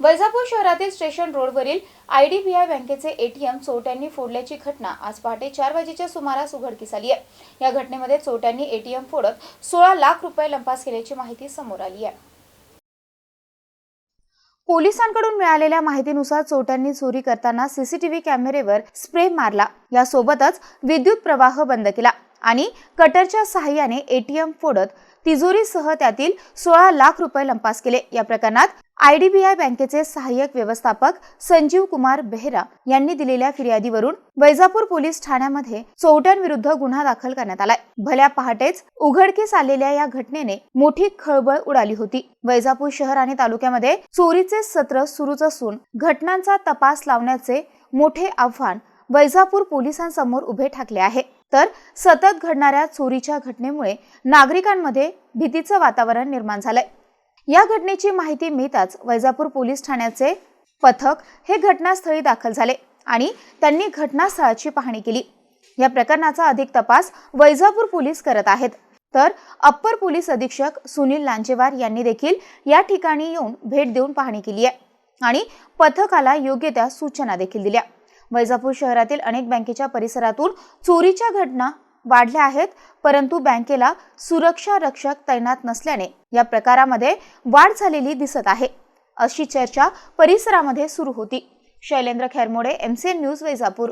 वैजापूर शहरातील स्टेशन रोडवरील आयडीबीआय बँकेचे एटीएम चोरट्यांनी फोडल्याची घटना आज पहाटे चार वाजेच्या सुमारास उघडकीस आली आहे. या घटनेमध्ये चोरट्यांनी एटीएम फोडत सोळा लाख रुपये लंपास केल्याची माहिती समोर आली आहे. पोलिसांकडून मिळालेल्या माहितीनुसार चोरट्यांनी चोरी करताना सीसीटीव्ही कॅमेरेवर स्प्रे मारला. यासोबतच विद्युत प्रवाह बंद केला. आणि कटरच्या सहाय्याने एटीएम फोडत तिजोरीसह त्यातील सोळा लाख रुपये लंपास केले. या प्रकरणात आयडीबीआय बँकेचे सहाय्यक व्यवस्थापक संजीव कुमार बेहरा यांनी दिलेल्या फिर्यादीवरून वैजापूर पोलीस ठाण्यामध्ये चोरट्यांविरुद्ध गुन्हा दाखल करण्यात आलाय. भल्या पहाटेच उघडकीस आलेल्या या घटनेने मोठी खळबळ उडाली होती. वैजापूर शहर आणि तालुक्यामध्ये चोरीचे सत्र सुरूच असून घटनांचा तपास लावण्याचे मोठे आव्हान वैजापूर पोलिसांसमोर उभे ठाकले आहे. तर सतत घडणाऱ्या चोरीच्या घटनेमुळे नागरिकांमध्ये भीतीचं वातावरण निर्माण झालंय. या घटनेची माहिती मिळताच वैजापूर पोलीस ठाण्याचे पथक हे घटनास्थळी दाखल झाले आणि त्यांनी घटनास्थळाची पाहणी केली. या प्रकरणाचा अधिक तपास वैजापूर पोलीस करत आहेत. तर अप्पर पोलीस अधीक्षक सुनील लांजेवार यांनी देखील या ठिकाणी येऊन भेट देऊन पाहणी केली आहे आणि पथकाला योग्य त्या सूचना देखील दिल्या. वैजापूर शहरातील अनेक बँकेच्या परिसरातून चोरीच्या घटना वाढल्या आहेत परंतु बँकेला सुरक्षा रक्षक तैनात नसल्याने या प्रकारामध्ये वाढ झालेली दिसत आहे. अशी चर्चा परिसरामध्ये सुरू होती. Shailendra Khairmode MCN news Vaijapur.